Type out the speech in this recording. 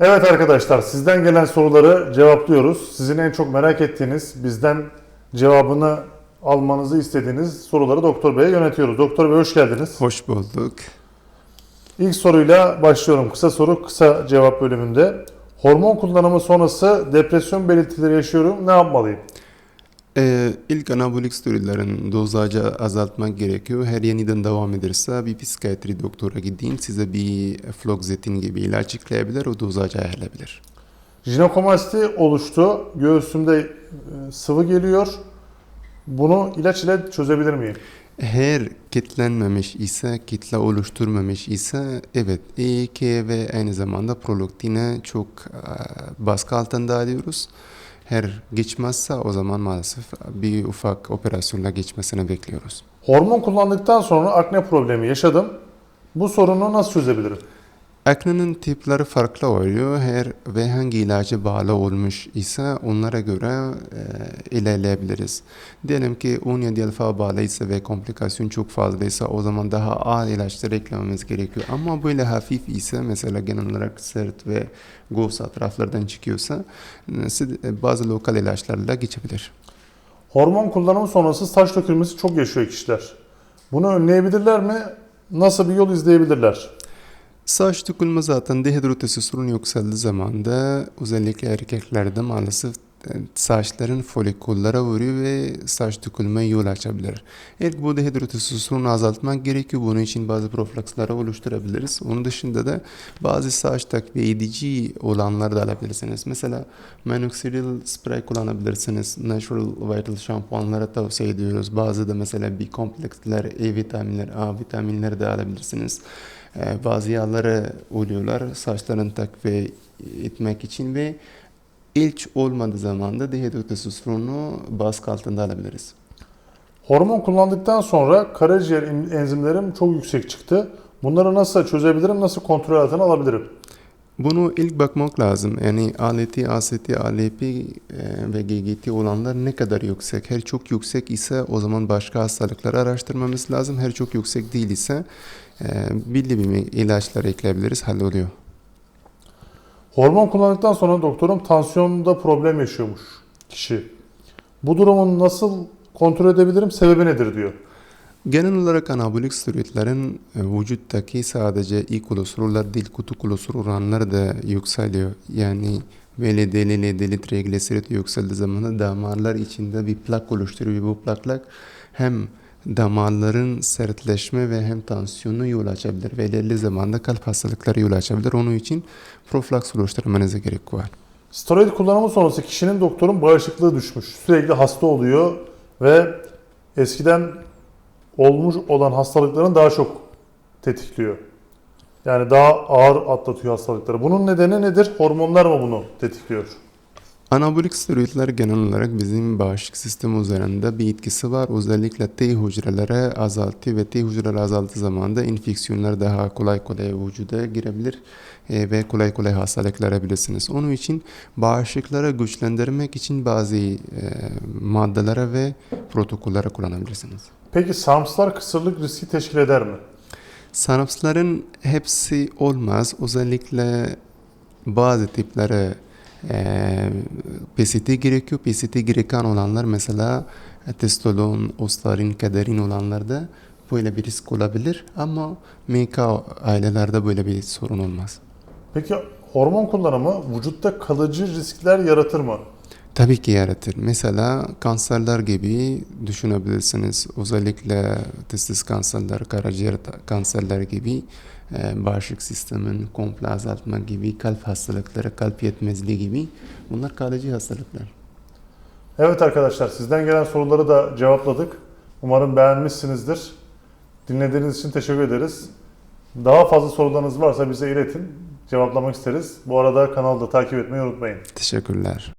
Evet arkadaşlar sizden gelen soruları cevaplıyoruz. Sizin en çok merak ettiğiniz, bizden cevabını almanızı istediğiniz soruları Doktor Bey'e yönetiyoruz. Doktor Bey hoş geldiniz. Hoş bulduk. İlk soruyla başlıyorum. Kısa soru, kısa cevap bölümünde. Hormon kullanımı sonrası depresyon belirtileri yaşıyorum. Ne yapmalıyım? Ee, ilk anabolik steroidlerin dozajı azaltmak gerekiyor. Her yeniden devam ederse bir psikiyatri doktora gidin. Size bir fluoxetin gibi ilaç çıklayabilir. O dozajı ayarlayabilir. Jinekomasti oluştu. Göğsümde e, sıvı geliyor. Bunu ilaç ile çözebilir miyim? Her kitlenmemiş ise, kitle oluşturmamış ise evet EK ve aynı zamanda prolaktine çok e, baskı altında alıyoruz. Her geçmezse o zaman maalesef bir ufak operasyonla geçmesini bekliyoruz. Hormon kullandıktan sonra akne problemi yaşadım. Bu sorunu nasıl çözebilirim? Aknenin tipleri farklı oluyor. Her ve hangi ilacı bağlı olmuş ise onlara göre e, ilerleyebiliriz. Diyelim ki 17 alfa bağlıysa ve komplikasyon çok fazlaysa o zaman daha ağır ilaçları eklememiz gerekiyor. Ama böyle hafif ise mesela genel olarak sırt ve göğüs taraflardan çıkıyorsa e, e, bazı lokal ilaçlarla geçebilir. Hormon kullanımı sonrası saç dökülmesi çok yaşıyor kişiler. Bunu önleyebilirler mi? Nasıl bir yol izleyebilirler? Saç dökülme zaten dehidrotestosteron yükseldiği zamanda özellikle erkeklerde maalesef saçların folikullara vuruyor ve saç dökülme yol açabilir. İlk bu dehidrotestosteronu azaltmak gerekiyor. Bunun için bazı profilaksları oluşturabiliriz. Onun dışında da bazı saç takviye edici olanları da alabilirsiniz. Mesela minoxidil spray kullanabilirsiniz. Natural Vital şampuanları tavsiye ediyoruz. Bazı da mesela B kompleksler, E vitaminler, A vitaminleri de alabilirsiniz. Ee, bazı yağları oluyorlar saçların takviye etmek için ve ilk olmadığı zaman da dehidrotestosteronu baskı altında alabiliriz. Hormon kullandıktan sonra karaciğer enzimlerim çok yüksek çıktı. Bunları nasıl çözebilirim? Nasıl kontrol altına alabilirim? Bunu ilk bakmak lazım. Yani ALT, AST, ALP e, ve GGT olanlar ne kadar yüksek? Her çok yüksek ise o zaman başka hastalıkları araştırmamız lazım. Her çok yüksek değil ise e, belli bir ilaçlar ekleyebiliriz. Halloluyor. Hormon kullandıktan sonra doktorum tansiyonda problem yaşıyormuş kişi. Bu durumu nasıl kontrol edebilirim? Sebebi nedir diyor. Genel olarak anabolik steroidlerin e, vücuttaki sadece iyi kolesterollar değil kötü kolesterol oranları da yükseliyor. Yani VLD, LDL, trigliserit yükseldiği zaman damarlar içinde bir plak oluşturuyor. Bu plaklar hem damarların sertleşme ve hem tansiyonu yol açabilir. Ve ilerli zamanda kalp hastalıkları yol açabilir. Onun için profilaks oluşturmanıza gerek var. Steroid kullanımı sonrası kişinin doktorun bağışıklığı düşmüş. Sürekli hasta oluyor ve eskiden olmuş olan hastalıkların daha çok tetikliyor. Yani daha ağır atlatıyor hastalıkları. Bunun nedeni nedir? Hormonlar mı bunu tetikliyor? Anabolik steroidler genel olarak bizim bağışıklık sistemi üzerinde bir etkisi var. Özellikle T hücreleri azaltıyor ve T hücreleri azalttığı zaman da enfeksiyonlar daha kolay kolay vücuda girebilir e, ve kolay kolay hastalıklar yapabilirsiniz. Onun için bağışıkları güçlendirmek için bazı e, maddelere ve protokolleri kullanabilirsiniz. Peki SARMS'lar kısırlık riski teşkil eder mi? Sanapsların hepsi olmaz. Özellikle bazı tipleri e, PCT gerekiyor. PCT gereken olanlar mesela testosteron, ostarin, kaderin olanlarda böyle bir risk olabilir. Ama MK ailelerde böyle bir sorun olmaz. Peki hormon kullanımı vücutta kalıcı riskler yaratır mı? Tabii ki yaratır. Mesela kanserler gibi düşünebilirsiniz. Özellikle testis kanserler, karaciğer kanserler gibi e, bağışıklık sistemin komple azaltma gibi, kalp hastalıkları, kalp yetmezliği gibi bunlar kalıcı hastalıklar. Evet arkadaşlar sizden gelen soruları da cevapladık. Umarım beğenmişsinizdir. Dinlediğiniz için teşekkür ederiz. Daha fazla sorularınız varsa bize iletin. Cevaplamak isteriz. Bu arada kanalı da takip etmeyi unutmayın. Teşekkürler.